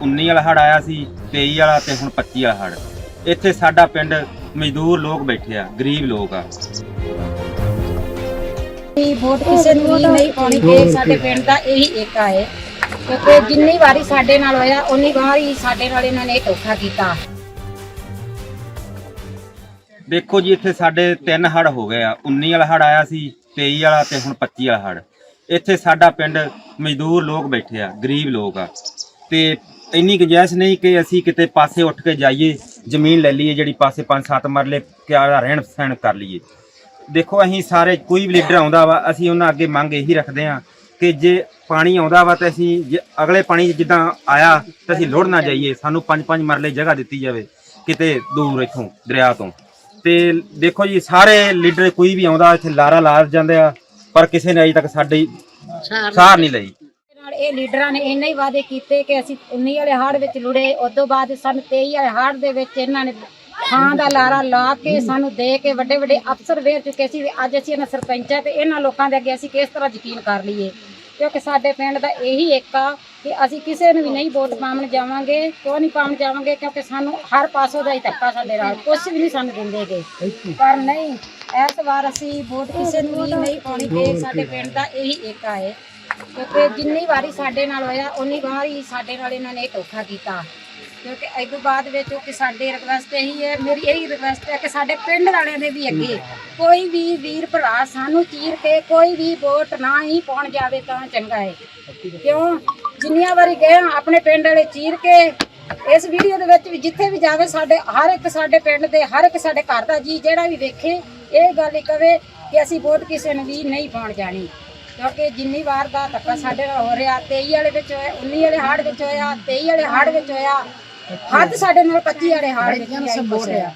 19 ਵਾਲਾ ਹੜ ਆਇਆ ਸੀ 23 ਵਾਲਾ ਤੇ ਹੁਣ 25 ਵਾਲਾ ਹੜ ਇੱਥੇ ਸਾਡਾ ਪਿੰਡ ਮਜ਼ਦੂਰ ਲੋਕ ਬੈਠੇ ਆ ਗਰੀਬ ਲੋਕ ਆ। ਵੀ ਵੋਟ ਕਿਸੇ ਨੂੰ ਵੀ ਨਹੀਂ ਪਾਉਣੀ ਤੇ ਸਾਡੇ ਪਿੰਡ ਦਾ ਇਹੀ ਏਕਾ ਹੈ। ਕਿਉਂਕਿ ਜਿੰਨੀ ਵਾਰੀ ਸਾਡੇ ਨਾਲ ਹੋਇਆ ਉਨੀ ਵਾਰੀ ਸਾਡੇ ਨਾਲ ਇਹਨਾਂ ਨੇ ਧੋਖਾ ਕੀਤਾ। ਦੇਖੋ ਜੀ ਇੱਥੇ ਸਾਡੇ ਤਿੰਨ ਹੜ ਹੋ ਗਏ ਆ। 19 ਵਾਲਾ ਹੜ ਆਇਆ ਸੀ 23 ਵਾਲਾ ਤੇ ਹੁਣ 25 ਵਾਲਾ ਹੜ ਇੱਥੇ ਸਾਡਾ ਪਿੰਡ ਮਜ਼ਦੂਰ ਲੋਕ ਬੈਠੇ ਆ ਗਰੀਬ ਲੋਕ ਆ। ਤੇ ਇੰਨੀ ਗੁੰਜਾਇਸ਼ ਨਹੀਂ ਕਿ ਅਸੀਂ ਕਿਤੇ ਪਾਸੇ ਉੱਠ ਕੇ ਜਾਈਏ ਜ਼ਮੀਨ ਲੈ ਲਈਏ ਜਿਹੜੀ ਪਾਸੇ 5-7 ਮਰਲੇ ਕਿਆ ਰਹਿਣ ਸਹਿਣ ਕਰ ਲਈਏ। ਦੇਖੋ ਅਸੀਂ ਸਾਰੇ ਕੋਈ ਵੀ ਲੀਡਰ ਆਉਂਦਾ ਵਾ ਅਸੀਂ ਉਹਨਾਂ ਅੱਗੇ ਮੰਗ ਇਹੀ ਰੱਖਦੇ ਆ ਕਿ ਜੇ ਪਾਣੀ ਆਉਂਦਾ ਵਾ ਤੇ ਅਸੀਂ ਅਗਲੇ ਪਾਣੀ ਜਿੱਦਾਂ ਆਇਆ ਤਾਂ ਅਸੀਂ ਲੋੜ ਨਾ ਜਾਈਏ ਸਾਨੂੰ 5-5 ਮਰਲੇ ਜਗ੍ਹਾ ਦਿੱਤੀ ਜਾਵੇ ਕਿਤੇ ਦੂਰ ਇੱਥੋਂ ਦਰਿਆ ਤੋਂ। ਤੇ ਦੇਖੋ ਜੀ ਸਾਰੇ ਲੀਡਰ ਕੋਈ ਵੀ ਆਉਂਦਾ ਇੱਥੇ ਲਾਰਾ ਲਾ ਜਾਂਦੇ ਆ ਪਰ ਕਿਸੇ ਨੇ ਅਜੇ ਤੱਕ ਸਾਡੀ ਸਾਰ ਨਹੀਂ ਲਈ। ਨਾਲ ਇਹ ਲੀਡਰਾਂ ਨੇ ਇੰਨੇ ਹੀ ਵਾਅਦੇ ਕੀਤੇ ਕਿ ਅਸੀਂ 19 ਵਾਲੇ ਹਾੜ ਵਿੱਚ ਲੁੜੇ। ਉਸ ਬਾਅਦ ਸਨ 23 ਵਾਲੇ ਹਾੜ ਦੇ ਵਿੱਚ ਇਹਨਾਂ ਨੇ ਥਾਂ ਦਾ ਲਾਰਾ ਲਾ ਕੇ ਸਾਨੂੰ ਦੇ ਕੇ ਵੱਡੇ ਵੱਡੇ ਅਫਸਰ ਵੇਰ ਚੁੱਕੇ ਸੀ। ਅੱਜ ਅਸੀਂ ਇਹਨਾਂ ਸਰਪੰਚਾਂ ਤੇ ਇਹਨਾਂ ਲੋਕਾਂ ਦੇ ਅੱਗੇ ਅਸੀਂ ਕਿਸ ਤਰ੍ਹਾਂ ਯਕੀਨ ਕਰ ਲਈਏ? ਕਿਉਂਕਿ ਸਾਡੇ ਪਿੰਡ ਦਾ ਇਹੀ ਏਕਾ ਕਿ ਅਸੀਂ ਕਿਸੇ ਨੂੰ ਵੀ ਨਹੀਂ ਵੋਟ ਪਾਉਣ ਜਾਵਾਂਗੇ, ਕਿਉਂ ਨਹੀਂ ਪਾਉਣ ਜਾਵਾਂਗੇ? ਕਿਉਂਕਿ ਸਾਨੂੰ ਹਰ ਪਾਸੋਂ ਦਾ ਹੀ ਧੱਕਾ ਸਾਡੇ ਨਾਲ ਕੁਝ ਵੀ ਨਹੀਂ ਸਾਨੂੰ ਦਿੰਦੇਗੇ ਪਰ ਨਹੀਂ ਇਸ ਵਾਰ ਅਸੀਂ ਵੋਟ ਕਿਸੇ ਨੂੰ ਨਹੀਂ ਪਾਉਣੀ ਤੇ ਸਾਡੇ ਪਿੰਡ ਦਾ ਇਹੀ ਏਕਾ ਹੈ ਕਿਉਂਕਿ ਜਿੰਨੀ ਵਾਰੀ ਸਾਡੇ ਨਾਲ ਹੋਇਆ ਉਨੀ ਵਾਰੀ ਸਾਡੇ ਨਾਲ ਇਹਨਾਂ ਨੇ ਧੋਖਾ ਕੀਤਾ। ਕਿਉਂਕਿ ਇਸ ਤੋਂ ਬਾਅਦ ਵਿੱਚ ਕਿ ਸਾਡੇ ਰਿਕਵੈਸਟ ਇਹੀ ਹੈ ਮੇਰੀ ਇਹੀ ਰਿਕਵੈਸਟ ਹੈ ਕਿ ਸਾਡੇ ਪਿੰਡ ਵਾਲਿਆਂ ਦੇ ਵੀ ਅੱਗੇ ਕੋਈ ਵੀ ਵੀਰ ਭਰਾ ਸਾਨੂੰ ਚੀਰ ਕੇ ਕੋਈ ਵੀ ਵੋਟ ਨਾ ਹੀ ਪਾਉਣ ਜਾਵੇ ਤਾਂ ਚੰਗਾ ਹੈ। ਕਿਉਂ? ਜਿੰਨੀਆਂ ਵਾਰੀ ਗਏ ਹਾਂ, ਆਪਣੇ ਪਿੰਡ ਵਾਲੇ ਚੀਰ ਕੇ ਇਸ ਵੀਡੀਓ ਦੇ ਵਿੱਚ ਵੀ ਜਿੱਥੇ ਵੀ ਜਾਵੇ ਸਾਡੇ ਹਰ ਇੱਕ ਸਾਡੇ ਪਿੰਡ ਦੇ ਹਰ ਇੱਕ ਸਾਡੇ ਘਰ ਦਾ ਜੀ ਜਿਹੜਾ ਵੀ ਵੇਖੇ ਇਹ ਗੱਲ ਹੀ ਕਵੇ ਕਿ ਅਸੀਂ ਵੋਟ ਕਿਸੇ ਨੂੰ ਵੀ ਨਹੀਂ ਪਾਉਣ ਜਾਣੀ। ਕਿਉਂਕਿ ਜਿੰਨੀ ਵਾਰ ਦਾ ਧੱਕਾ ਸਾਡੇ ਨਾਲ ਹੋ ਰਿਹਾ 23 ਵਾਲੇ ਵਿੱਚ ਹੋਇਆ 19 ਵਾਲੇ ਹਾੜ ਵਿੱਚ ਹੋਇਆ 23 ਵਾਲੇ ਹਾੜ ਵਿੱਚ ਹੋਇਆ ਹੱਦ ਸਾਡੇ ਨਾਲ 25 ਵਾਲੇ ਹਾੜ ਵਿੱਚ ਹੀ ਹੋਇਆ